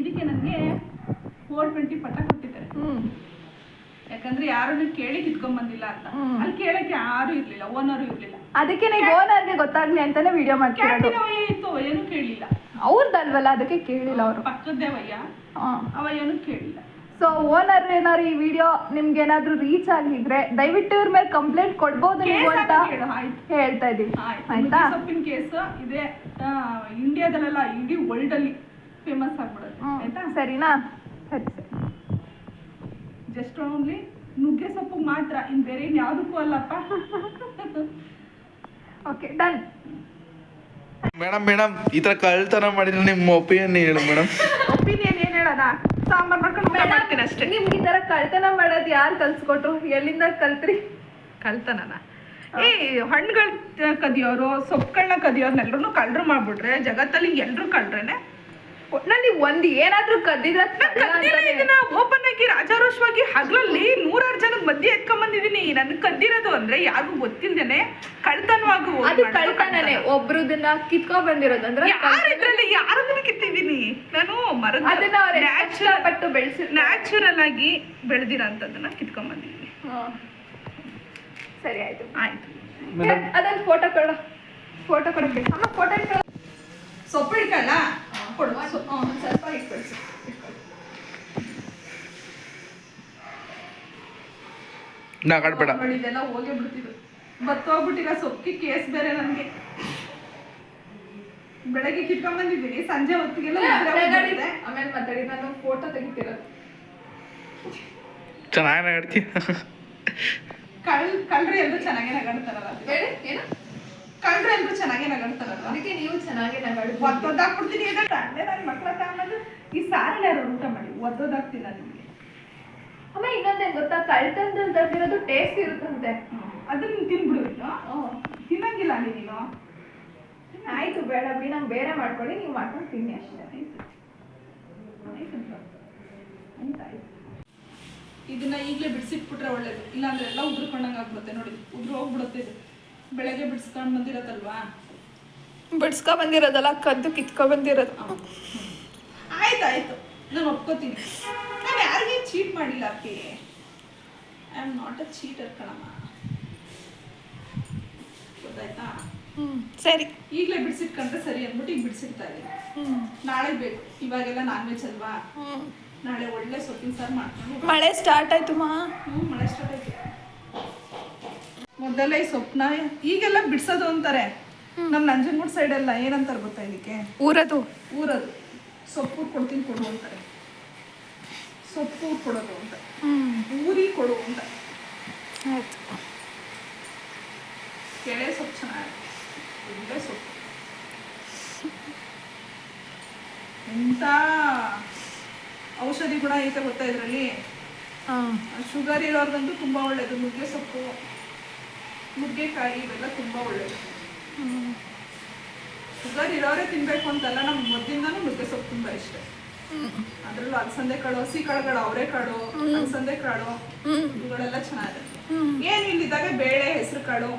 ಇದಕ್ಕೆ ನನಗೆ ಫೋರ್ ಟ್ವೆಂಟಿ ಪಟ್ಟ ಕೊಟ್ಟಿದ್ದಾರೆ. ಯಾಕಂದ್ರೆ ಯಾರನ್ನು ಕೇಳಿ ಕಿತ್ಕೊಂಡ್ ಬಂದಿಲ್ಲ ಅಂತ. ಅಲ್ಲಿ ಕೇಳಕ್ಕೆ ಯಾರು ಇರ್ಲಿಲ್ಲ ಓನರ್ ಇರ್ಲಿಲ್ಲ. ಅದಕ್ಕೆ ನೀವು ಓನರ್ಗೆ ಗೊತ್ತಾಗ್ಲಿ ಅಂತಾನೆ ವಿಡಿಯೋ ಮಾಡ್ತಿರೋದು. ಕ್ಯಾಂಟೀನ್ ಅವಯ್ಯ ಇತ್ತು ಏನು ಕೇಳಿಲ್ಲ. ಅವ್ರದ್ದಲ್ವಲ್ಲ ಅದಕ್ಕೆ ಕೇಳಿಲ್ಲ ಅವರು. ಪಕ್ಕದ್ದೇ ಅವಯ್ಯ. ಅವ ಏನು ಕೇಳಿಲ್ಲ. ಸೊ ಓನರ್ ಏನಾದ್ರು ಈ ವಿಡಿಯೋ ನಿಮ್ಗೆ ಏನಾದ್ರು ರೀಚ್ ಆಗಿದ್ರೆ ದಯವಿಟ್ಟು ಇವ್ರ ಮೇಲೆ ಕಂಪ್ಲೇಂಟ್ ಕೊಡ್ಬೋದು ನೀವು ಕೇಸ್ ಅಂತ ಹಾಕಿ ಹೇಳು, ಆಯ್ತು. ಹೇಳ್ತಾ ಇದೀವಿ ಆಯ್ತು. ಆಯ್ತಾ? ಸೊಪ್ಪಿನ ಕೇಸ್ ಇದೆ ಇಂಡಿಯಾದಲ್ಲೆಲ್ಲ ಇಡೀ ವರ್ಲ್ಡ್ ಅಲ್ಲಿ ಫೇಮಸ್ ಆಗ್ಬಿಡುತ್ತೆ ಹ್ಮ್. ಆಯ್ತಾ? ಸರಿನಾ? ಸರಿ ಸರಿ. ಜಸ್ಟ್ ಓನ್ಲಿ ನುಗ್ಗೆ ಸೊಪ್ಪು ಮಾತ್ರ ಇನ್ ಬೇರೆ ಇನ್ ಯಾವ್ದಕ್ಕೂ ಅಲ್ಲಪ್ಪ. ಓಕೆ ಡನ್ ಮೇಡಮ್ ಮೇಡಮ್ ಈ ತರ ಕಳ್ತನ ಮಾಡಿದ್ರೆ ನಿಮ್ಮ ಒಪಿನಿಯನ್ ಹೇಳು ಮೇಡಮ್ ಒಪಿನಿಯನ್ ಏನ್ ಹೇಳೋಣ ಸಾಂಬಾರ್ ಮಾಡ್ಕೊಂಡು ಊಟ ಮಾಡ್ತೀನಿ ಅಷ್ಟೇ. ನಿಮ್ಗೆ ಈ ತರ ಕಳ್ತನ ಮಾಡೋದು ಯಾರು ಕಲ್ಸ್ಕೊಟ್ರು? ಎಲ್ಲಿಂದ ಕಲ್ತ್ರಿ? ಕಳ್ತನನ? ಏ ಹಣ್ಣುಗಳು ಕದಿಯೋರು ಸೊಪ್ಪುಗಳನ್ನ ಕದಿಯೋರ್ನೆಲ್ರು ಕಳ್ರು ಮಾಡ್ಬಿಟ್ರೆ ಜಗತ್ತಲ್ಲಿ ಎಲ್ರು ಕಳ್ರೇನೆ? ಒಟ್ನಲ್ಲಿ ನೀವು ಏನಾದ್ರೂ ಏನಾದರೂ ಕದ್ದಿದ್ರೆ ಇದನ್ನ. ಓಪನ್ ಆಗಿ ರಾಜಾರೋಷವಾಗಿ ಹಗಲಲ್ಲಿ ನೂರಾರು ಜನದ ಮಧ್ಯೆ ಎತ್ಕೊಂಬಂದಿದ್ದೀನಿ ಬಂದಿದೀನಿ ನನ್ ಕದ್ದಿರೋದು ಅಂದ್ರೆ ಯಾರಿಗೂ ಗೊತ್ತಿಲ್ದೇನೆ ಕಳ್ತನವಾಗಿ ಅದು ಕಳ್ತನನೇ. ಕಳ್ತನ. ಒಬ್ರದನ್ನ ಕಿತ್ಕೊಂಡ್ ಬಂದಿರೋದು ಅಂದ್ರೆ ಯಾರಿದ್ರಲ್ಲಿ ಯಾರನ್ನ ಕಿತ್ತಿದೀನಿ ನಾನು ಮರದ ಅದನ್ನ ನ್ಯಾಚುರಲ್ ಪಟ್ಟು ಬೆಳೆಸಿ ನ್ಯಾಚುರಲ್ ಆಗಿ ಬೆಳೆದಿರೋಂಥದ್ದನ್ನ ಕಿತ್ಕೊಂಡ್ ಹಾ. ಸರಿ ಆಯ್ತು. ಆಯ್ತು. ಅದೊಂದು ಅದನ್ನ ಫೋಟೋ ಕೊಡ. ಫೋಟೋ ಕೊಡಕ್ಕೆ. ಅಮ್ಮ ಫೋಟೋ ಸೊಪ್ಪು ಹಿಡ್ಕಲ್ಲ ಕೊಡು ಸ್ವಲ್ಪ ಇಟ್ಕೊಳ್ಸಿ ನಾಗಾಡ್ಬೇಡ ನೋಡಿ ಇದೆಲ್ಲ ಹೋಗೇ ಬಿಡ್ತಿದ್ರು. ಬತ್ತೋಗ್ಬಿಟ್ಟಿರೋ ಸೊಪ್ಪಿಗೆ ಕೇಸ್ ಬೇರೆ ನನಗೆ. ಬೆಳಗ್ಗೆ ಕಿತ್ಕೊಂಡ್ ಬಂದಿದ್ದೀನಿ ಸಂಜೆ ಹೊತ್ತಿಗೆಲ್ಲ. ಆಮೇಲೆ ಮಾತಾಡಿ ನಾನು ಫೋಟೋ ತೆಗಿತಿರೋದು ಚೆನ್ನಾಗಿ ನಾಗಾಡ್ತೀಯ. ಕಳ್ ಕಳ್ರಿ ಎಲ್ಲರೂ ಚೆನ್ನಾಗೇ ನಗಾಡ್ತಾರಲ್ಲ. ಹೇಳಿ ಏನು? ಕಳ್ರೆ ಎಲ್ಲರೂ ಚೆನ್ನಾಗೇ ನಗಾಡ್ತಾರಲ್ಲ ಅದಕ್ಕೆ ನೀವು ಚೆನ್ನಾಗಿ ನಗಾಡಿ ಒದ್ದೊದ್ದಾಕ್ಬಿಡ್ತೀನಿ ಅಂದ್ರೆ ಅಲ್ಲೇ ನನ್ನ ಮಕ್ಳ ಈ ಸಾರಲ್ಲಿ ಯಾರು ಊಟ ಮಾಡಿ? ಒದ್ದೊದ್ದಾಗ್ತೀನಿ ನಾನು ನಿಮಗೆ. ಅಮ್ಮ ಇನ್ನೊಂದೇ ಗೊತ್ತಾ? ಕಳ್ತನದಲ್ಲಿ ತಂದಿರೋದು ಟೇಸ್ಟ್ ಇರುತ್ತಂತೆ ಅದನ್ನ ತಿನ್ಬಿಡು ನೀನು ತಿನ್ನಂಗಿಲ್ಲ ಅಲ್ಲಿ ನೀನು ಆಯ್ತು ಬೇಡ ಬಿ ನಂಗೆ ಬೇರೆ ಮಾಡ್ಕೊಳ್ಳಿ ನೀವು ಮಾಡ್ಕೊಂಡು ತಿನ್ನಿ ಅಷ್ಟೇ. ಆಯ್ತು. ಇದನ್ನ ಈಗಲೇ ಬಿಡಿಸಿಟ್ಬಿಟ್ರೆ ಒಳ್ಳೇದು. ಇಲ್ಲಾಂದ್ರೆ ಎಲ್ಲ ಉದ್ರಕೊಂಡಂಗೆ ಆಗ್ಬಿಡುತ್ತೆ ನೋಡಿ. ಉದ್ರ ಹೋಗ್ಬಿಡುತ್ತೆ ಇದು. ಬೆಳಗ್ಗೆ ಬಿಡಿಸ್ಕೊಂಡು ಬಂದಿರತ್ತಲ್ವಾ? ಬಿಡ್ಸ್ಕೊ ಬಂದಿರೋದಲ್ಲ ಕದ್ದು ಕಿತ್ಕೊ ಬಂದಿರೋದು. ಆಯ್ತು ಆಯ್ತು. ನಾನು ಒಪ್ಕೋತೀನಿ. ನಾನು ಯಾರಿಗೆ ಚೀಟ್ ಮಾಡಿಲ್ಲ ಅಕ್ಕಿ. I am not a cheater ಕಣಮ್ಮ. ಗೊತ್ತಾಯ್ತಾ? ಹ್ಞೂ ಸರಿ. ಈಗಲೇ ಬಿಡಿಸಿಟ್ಕೊಂಡ್ರೆ ಸರಿ ಅಂದ್ಬಿಟ್ಟು ಈಗ ಬಿಡಿಸಿಡ್ತಾ ಇದ್ದೀನಿ. ಹ್ಞೂ ನಾಳೆ ಬೇಕು. ಇವಾಗೆಲ್ಲ ನಾನ್ ವೆಜ್ ಅಲ್ವಾ? ಹ್ಞೂ ನಾಳೆ ಒಳ್ಳೆ ಸೊಪ್ಪಿನ ಸಾರು ಮಾಡ್ಕೊಂಡು ಮಳೆ ಸ್ಟಾರ್ಟ್ ಆಯ್ತು ಮಾ. ಹ್ಞೂ ಮಳೆ ಸ್ಟಾರ್ಟ್ ಆಯ್ತು. ಮೊದಲೇ ಈ ಸೊಪ್ಪನ್ನ ಈಗೆಲ್ಲ ಬಿಡ್ಸೋದು ಅಂತಾರೆ. ನಮ್ಮ ನಂಜನಗೂಡು ಸೈಡೆಲ್ಲ ಏನಂತಾರೆ ಗೊತ್ತಾ ಇದಕ್ಕೆ? ಊರದು. ಊರದು. ಸೊಪ್ಪು ಕೊಡ್ತೀನಿ ಕೊಡು ಅಂತಾರೆ. ಸೊಪ್ಪು ಕೊಡೋದು ಅಂತ. ಊರಿ ಕೊಡು ಅಂತ. ಆಯ್ತು. ಕೆಳೆ ಸೊಪ್ಪು ಚೆನ್ನಾಗಿದೆ ಸೊಪ್ಪು. ಎಂಥ ಔಷಧಿ ಗುಣ ಐತೆ ಗೊತ್ತಾ ಇದರಲ್ಲಿ? ಶುಗರ್ ಇರೋರ್ಗಂತೂ ತುಂಬ ಒಳ್ಳೆಯದು ನುಗ್ಗೆ ಸೊಪ್ಪು. ನುಗ್ಗೆಕಾಯಿ ಇವೆಲ್ಲ ತುಂಬ ಒಳ್ಳೆಯದು ಶುಗರ್ ಇರೋರೇ ತಿನ್ನಬೇಕು ಅಂತಲ್ಲ ನಮ್ಗೆ ಮೊದಲಿಂದನೂ ನುಗ್ಗೆ ಸೊಪ್ಪು ತುಂಬ ಇಷ್ಟ. ಅದರಲ್ಲೂ ಅಲಸಂದೆ ಕಾಳು ಹಸಿ ಕಾಳುಗಳು ಅವರೆಕಾಳು ಅಲಸಂದೆ ಕಾಳು ಇವುಗಳೆಲ್ಲ ಚೆನ್ನಾಗಿದೆ ಏನು ಇಲ್ಲಿದ್ದಾಗ ಬೇಳೆ ಹೆಸರು ಕಾಳು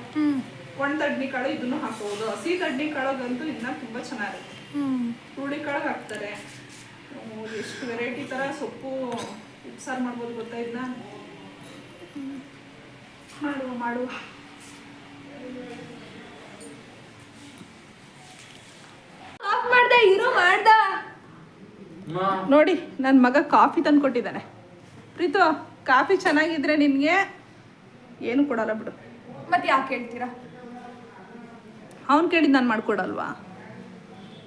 ಒಣ ತಡ್ನಿ ಕಾಳು ಇದನ್ನು ಹಾಕೋದು ಹಸಿ ತಡ್ನಿ ಕಾಳಗಂತೂ ಇನ್ನ ತುಂಬಾ ಚೆನ್ನಾಗಿರುತ್ತೆ. ಹುರುಳಿ ಕಾಳಗ್ ಹಾಕ್ತಾರೆ. ಎಷ್ಟು ವೆರೈಟಿ ತರ ಸೊಪ್ಪು ಉಪ್ಸಾರು ಮಾಡ್ಬೋದು ಗೊತ್ತಾ ಇದನ್ನ ಮಾಡುವ ಮಾಡುವ ಆಫ್ ಮಾಡ್ದೆ? ನೋಡಿ ನನ್ನ ಮಗ ಕಾಫಿ ತಂದು ಕೊಟ್ಟಿದ್ದಾನೆ ಪ್ರೀತು ಕಾಫಿ ಚೆನ್ನಾಗಿದ್ರೆ ನಿನಗೆ ಏನು ಕೊಡಲ್ಲ ಬಿಡು. ಮತ್ತೆ ಯಾಕೆ ಹೇಳ್ತೀರಾ? ಅವ್ನು ಕೇಳಿದ್ದು ನಾನು ಮಾಡ್ಕೊಡಲ್ವಾ?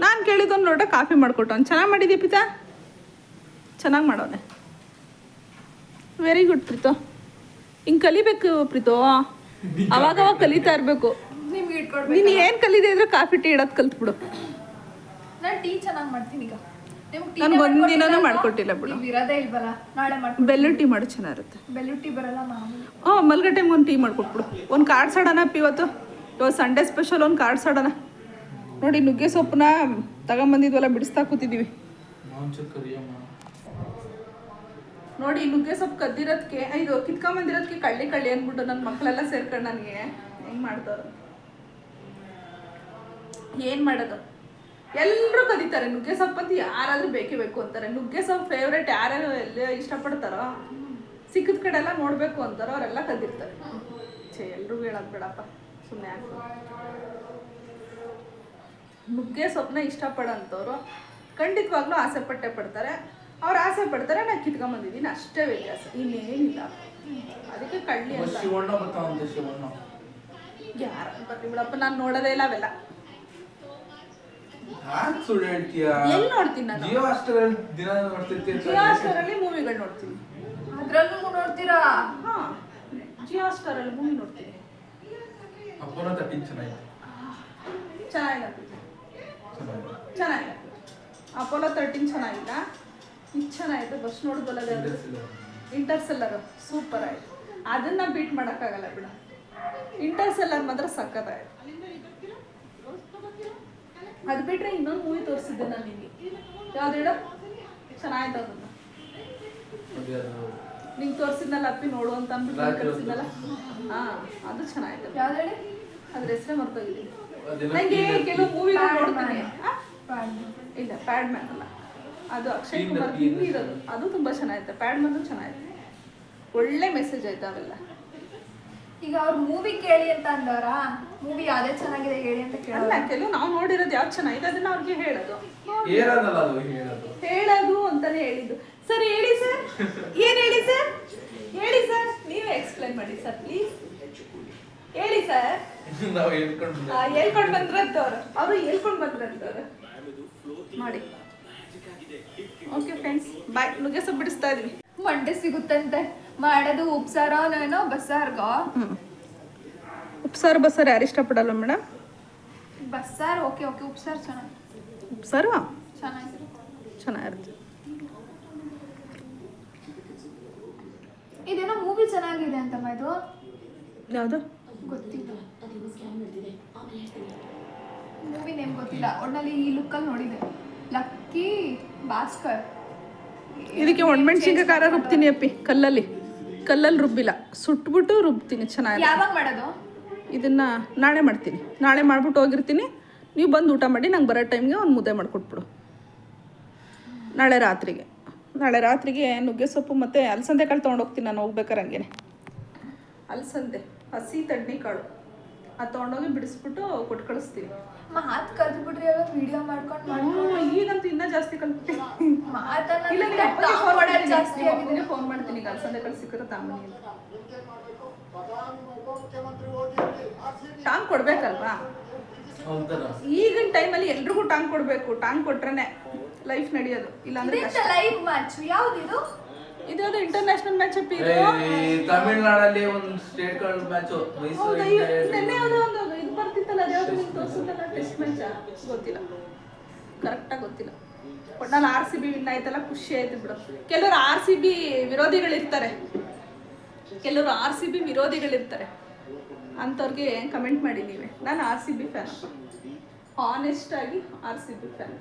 ನಾನು ಕೇಳಿದ್ದೊಂದು ಲೋಟ ಕಾಫಿ ಮಾಡಿಕೊಟ್ಟು ಅವ್ನು ಚೆನ್ನಾಗಿ ಮಾಡಿದ್ಯಾ ಪಿತಾ? ಚೆನ್ನಾಗಿ ಮಾಡೋನೆ ವೆರಿ ಗುಡ್ ಪ್ರೀತು. ಹಿಂಗೆ ಕಲಿಬೇಕು ಪ್ರೀತು. ಅವಾಗ ಅವಾಗ ಕಲಿತಾ ಇರಬೇಕು. ನೀನು ಏನು ಕಲಿದೆ ಅಂದ್ರೆ ಕಾಫಿ ಟೀ ಇಡೋದು ಕಲ್ತ್ಬಿಡು. ನಾನು ಟೀ ಚೆನ್ನಾಗಿ ಮಾಡ್ತೀನಿ ಈಗ. ನಾನು ಒಂದಿನನೂ ಮಾಡ್ಕೊಟ್ಟಿಲ್ಲ ಬಿಡು. ಇರೋದೇ ಇಲ್ವಲ್ಲ ನಾಳೆ ಮಾಡ್ತೀನಿ ಬೆಲ್ಲ ಟೀ ಮಾಡು ಚೆನ್ನಾಗಿರುತ್ತೆ. ಬೆಲ್ಲು ಟೀ ಬರಲ್ಲ ಮಾಮೂಲಿ. ಹ್ಞೂ ಮಲ್ಗಟ್ಟೆಗೆ ಟೈಮ್ಗೆ ಒಂದು ಟೀ ಮಾಡ್ಕೊಟ್ಬಿಡು. ಒಂದು ಕಾರ್ಡ್ ಅಪ್ಪಿ ಇವತ್ತು. ಇವತ್ತು ಸಂಡೇ ಸ್ಪೆಷಲ್ ಒಂದು ಕಾರ್ಡ್ ಸಾಡೋಣ. ನೋಡಿ ನುಗ್ಗೆ ಸೊಪ್ಪನ್ನ ತಗೊಂಬಂದಿದ್ವಲ್ಲ ಬಿಡಿಸ್ತಾ ಕೂತಿದ್ದೀವಿ ನೋಡಿ ನುಗ್ಗೆ ಸೊಪ್ಪು ಕದ್ದಿರೋದಕ್ಕೆ ಇದು ಕಿತ್ಕೊಂಬಂದಿರೋದಕ್ಕೆ ಕಳ್ಳಿ ಕಳ್ಳಿ ಅಂದ್ಬಿಟ್ಟು ನನ್ನ ಮಕ್ಕಳೆಲ್ಲ ಸೇರ್ಕೊಂಡು ನನಗೆ ಹೆಂಗೆ ಮಾಡ್ದವ್ರು? ಏನು ಮಾಡೋದು? ಎಲ್ಲರೂ ಕದೀತಾರೆ ನುಗ್ಗೆ ಸೊಪ್ಪು ಅಂತ ಯಾರಾದರೂ ಬೇಕೇ ಬೇಕು ಅಂತಾರೆ. ನುಗ್ಗೆ ಸೊಪ್ಪು ಫೇವ್ರೇಟ್ ಯಾರ್ಯಾರು ಎಲ್ಲ ಇಷ್ಟಪಡ್ತಾರೋ ಸಿಕ್ಕಿದ ಕಡೆ ಎಲ್ಲ ನೋಡಬೇಕು ಅಂತಾರೋ ಅವರೆಲ್ಲ ಕದಿರ್ತಾರೆ. ಛೇ ಎಲ್ರಿಗೂ ಹೇಳೋದು ಬೇಡಪ್ಪ ಸುಮ್ಮನೆ ನುಗ್ಗೆ ಸೊಪ್ಪನ್ನ ಇಷ್ಟಪಡೋಂಥವ್ರು ಖಂಡಿತವಾಗ್ಲೂ ಆಸೆ ಪಟ್ಟೆ ಪಡ್ತಾರೆ. ಅವ್ರು ಆಸೆ ಪಡ್ತಾರೆ ನಾನು ಕಿತ್ಕೊಂಬಂದಿದ್ದೀನಿ ಅಷ್ಟೇ ವ್ಯತ್ಯಾಸ ಇನ್ನೇನಿಲ್ಲ. ಅದಕ್ಕೆ ಕಳ್ಳಿ ಯಾರು ಬರ್ಲಿ ಬಿಡಪ್ಪ ನಾನು ನೋಡೋದೇ ಇಲ್ಲ ಅವೆಲ್ಲ. ಹ್ಯಾಂಗ್ ಸುಳ್ಳು ಹೇಳ್ತೀಯ? ಎಲ್ಲಿ ನೋಡ್ತೀನಿ ನಾನು? ಜಿಯೋ ಹಾಸ್ಟೆಲ್ ದಿನ ಜಿಯೋ ಹಾಸ್ಟರಲ್ಲಿ ಮೂವಿಗಳು ನೋಡ್ತೀನಿ. ಅದ್ರಲ್ಲೂ ನೋಡ್ತೀರಾ? ಹಾಂ. ಜಿಯೋ ಹಾಸ್ಟರಲ್ಲಿ ಮೂವಿ ನೋಡ್ತೀನಿ. ಅಪ್ಪನ ತಟ್ಟಿ ಚೆನ್ನಾಗಿದೆ ಚೆನ್ನಾಗಿಲ್ಲ ಚೆನ್ನಾಗಿದೆ ಅಪೋಲೋ ತರ್ಟೀನ್ ಚೆನ್ನಾಗಿಲ್ಲ. ಇದು ಚೆನ್ನಾಗಿತ್ತು. ಬಸ್ ಇಂಟರ್ ಇಂಟರ್ಸೆಲ್ಲರ್ ಸೂಪರ್ ಆಯ್ತು. ಅದನ್ನ ಬೀಟ್ ಮಾಡೋಕ್ಕಾಗಲ್ಲ ಬಿಡ. ಇಂಟರ್ಸೆಲ್ಲರ್ ಮಾತ್ರ ಸಕ್ಕತ್ತಾಯ್ತು ಅದು ಬಿಟ್ರೆ ಇನ್ನೊಂದು ಮೂವಿ ತೋರಿಸಿದ್ದೆ ನಾನು ನಿಮಗೆ ಯಾವ್ದು ಹೇಳು? ಚೆನ್ನಾಗಿತ್ತು ಅದನ್ನ. ನಿಂಗೆ ತೋರಿಸಿದ್ನಲ್ಲ ಅಪ್ಪಿ ನೋಡು ಅಂತ ಅಂದ್ಬಿಟ್ಟು ಕಳಿಸಿದ್ನಲ್ಲ ಹಾಂ ಅದು ಚೆನ್ನಾಗಿತ್ತು ಯಾವ್ದು ಹೇಳಿ? ಅದ್ರ ಹೆಸರೇ ಮರ್ತೋಗಿದ್ದೀನಿ ನಂಗೆ ನನಗೆ ಕೆಲವು ಮೂವಿಗಳು ನೋಡ್ತೀನಿ. ಇಲ್ಲ ಪ್ಯಾಡ್ ಮ್ಯಾನ್ ಅಲ್ಲ. ಅದು ಅಕ್ಷಯ್ ಕುಮಾರ್ ಹಿಂದಿ ಇರೋದು. ಅದು ತುಂಬಾ ಚೆನ್ನಾಗಿತ್ತು ಪ್ಯಾಡ್ ಮ್ಯಾನು ಚೆನ್ನಾಗಿತ್ತು ಒಳ್ಳೆ ಮೆಸೇಜ್ ಆಯ್ತು ಅವೆಲ್ಲ. ಈಗ ಅವ್ರು ಮೂವಿ ಕೇಳಿ ಅಂತ ಅಂದವರ ಮೂವಿ ಯಾವ್ದೇ ಚೆನ್ನಾಗಿದೆ ಹೇಳಿ ಅಂತ ಕೇಳಲ್ಲ ಅಲ್ಲ ಕೆಲವು ನಾವು ನೋಡಿರೋದು ಯಾವ್ದು ಚೆನ್ನಾಗಿದೆ ಅದನ್ನ ಅವ್ರಿಗೆ ಹೇಳೋದು. ಏರದಲ್ಲ ಅದು ಹೇಳೋದು. ಹೇಳೋದು ಅಂತಾನೆ ಹೇಳಿದ್ದು. ಸರ್ ಹೇಳಿ ಸರ್. ಏನ್ ಹೇಳಿ ಸರ್? ಹೇಳಿ ಸರ್. ನೀವೇ ಎಕ್ಸ್ಪ್ಲೈನ್ ಮಾಡಿ ಸರ್ ಪ್ಲೀಸ್ ಹೇಳಿ ಸರ್. ನಾವು ಹೇಳ್ಕೊಂಡು ಹೇಳ್ಕೊಂಡು ಬಂದ್ರಂತವ್ರು. ಅವರು ಹೇಳ್ಕೊಂಡು ಬಂದ್ರಂತವ್ರು. ಮಾಡಿ. ಓಕೆ ಫ್ರೆಂಡ್ಸ್ ಬಾಯ್ ನುಗ್ಗೆ ಸೊಪ್ಪು ಬಿಡಿಸ್ತಾ ಇದೀವಿ ಮಂಡೆ ಸಿಗುತ್ತಂತೆ. ಮಾಡೋದು ಉಪ್ಸಾರೋ ಏನೋ ಬಸ್ಸಾರ್ಗೋ? ಉಪ್ಸಾರು ಬಸ್ಸಾರು ಯಾರು ಇಷ್ಟಪಡಲ್ಲ ಮೇಡಮ್? ಬಸ್ಸಾರು ಓಕೆ ಓಕೆ ಉಪ್ಸಾರು ಚೆನ್ನಾಗಿ ಉಪ್ಸಾರು? ಚೆನ್ನಾಗಿರುತ್ತೆ. ಚೆನ್ನಾಗಿರುತ್ತೆ. ಇದೇನೋ ಮೂವಿ ಚೆನ್ನಾಗಿದೆ ಅಂತಮ್ಮ ಇದು? ಯಾವುದು? ಗೊತ್ತಿಲ್ಲ. ಮೂವಿ ನೇಮ್ ಗೊತ್ತಿಲ್ಲ. ಒಟ್ನಲ್ಲಿ ಈ ಲುಕ್ಕಲ್ಲಿ ನೋಡಿದೆ. ಲಕ್ಕಿ ಭಾಸ್ಕರ್. ಇದಕ್ಕೆ ಒಣಮೆಣ್ಸಿನ್ಕಾಯಿ ಖಾರ ರುಬ್ತೀನಿ ಅಪ್ಪಿ ಕಲ್ಲಲ್ಲಿ. ಕಲ್ಲಲ್ಲಿ ರುಬ್ಬಿಲ್ಲ. ಸುಟ್ಬಿಟ್ಟು ರುಬ್ತೀನಿ ಚೆನ್ನಾಗಿ. ಯಾವಾಗ ಮಾಡೋದು? ಇದನ್ನ ನಾಳೆ ಮಾಡ್ತೀನಿ. ನಾಳೆ ಮಾಡ್ಬಿಟ್ಟು ಹೋಗಿರ್ತೀನಿ. ನೀವು ಬಂದು ಊಟ ಮಾಡಿ ನಂಗೆ ಬರೋ ಟೈಮ್ಗೆ ಒಂದು ಮುದ್ದೆ ಮಾಡಿಕೊಟ್ಬಿಡು. ನಾಳೆ ರಾತ್ರಿಗೆ. ನಾಳೆ ರಾತ್ರಿಗೆ ನುಗ್ಗೆ ಸೊಪ್ಪು ಮತ್ತು ಅಲಸಂದೆ ಕಾಳು ತೊಗೊಂಡೋಗ್ತೀನಿ ನಾನು ಹೋಗ್ಬೇಕಾರೆ ಹಂಗೇನೆ. ಅಲಸಂದೆ ಹಸಿ ತಡ್ನಿ ಕಾಳು ಅದು ತೊಗೊಂಡೋಗಿ ಬಿಡಿಸ್ಬಿಟ್ಟು ಕೊಟ್ಟು ಕಳಿಸ್ತೀನಿ ಮಾತು ಕಲ್ತು ಬಿಡ್ರಿ ಅವಾಗ ವಿಡಿಯೋ ಮಾಡ್ಕೊಂಡು ಮಾಡ್ಕೊಂಡು. ಈಗಂತೂ ಇನ್ನೂ ಜಾಸ್ತಿ ಕಲ್ತ್ಬಿಟ್ಟು ಮಾತಲ್ಲ ಇಲ್ಲ ಬಿಟ್ಟು ಟಾಪ್ ಕೊಡೋದು ಜಾಸ್ತಿ ಫೋನ್ ಮಾಡ್ತೀನಿ. ಈಗ ಅಲಸಂದೆ ಕಾಳು ಸಿಕ್ಕರೆ ಅಂತ ಟಾಂಗ್ ಕೊಡ್ಬೇಕಲ್ವಾ? ಈಗಿನ ಟೈಮಲ್ಲಿ ಎಲ್ರಿಗೂ ಟಾಂಗ್ ಕೊಡಬೇಕು. ಟಾಂಗ್ ಕೊಟ್ರೇನೆ ಲೈಫ್ ನಡೆಯೋದು. ಇಲ್ಲಾಂದ್ರೆ ಲೈವ್ ಮ್ಯಾಚ್ ಇದು ಇದ್ಯಾವುದು ಇಂಟರ್ನ್ಯಾಷನಲ್ ಮ್ಯಾಚ್ ಅಪ್ ಇದು? ತಮಿಳ್ನಾಡಲ್ಲಿ ಒಂದು ಸ್ಟೇಟ್ ಕಾರ್ಡ್ ಮ್ಯಾಚ್ ಮೈಸೂರು ನೆನ್ನೆ ಯಾವುದೋ ಒಂದು ಬರ್ತಿತ್ತಲ್ಲ ಅದ್ಯಾವುದು ನಿಮ್ಗೆ ತೋರಿಸುತ್ತಲ್ಲ ಟೆಸ್ಟ್ ಮ್ಯಾಚ್ ಗೊತ್ತಿಲ್ಲ. ಕರೆಕ್ಟಾಗಿ ಗೊತ್ತಿಲ್ಲ. ಒಟ್ನಲ್ಲಿ ಆರ್ ಸಿ ಬಿ ವಿನ್ ಆಯ್ತಲ್ಲ, ಖುಷಿ ಆಯ್ತು ಬಿಡು. ಕೆಲವರು ಆರ್ ಸಿ ಬಿ ವಿರೋಧಿಗಳಿರ್ತಾರೆ. ಕೆಲವರು ಆರ್ ಸಿ ಬಿ ವಿರೋಧಿಗಳಿರ್ತಾರೆ. ಅಂಥವ್ರಿಗೆ ಕಮೆಂಟ್ ಮಾಡಿ ನೀವೇ. ನಾನು R C B fan honest ಆಗಿ ಆರ್ ಸಿ ಬಿ ಫ್ಯಾನ್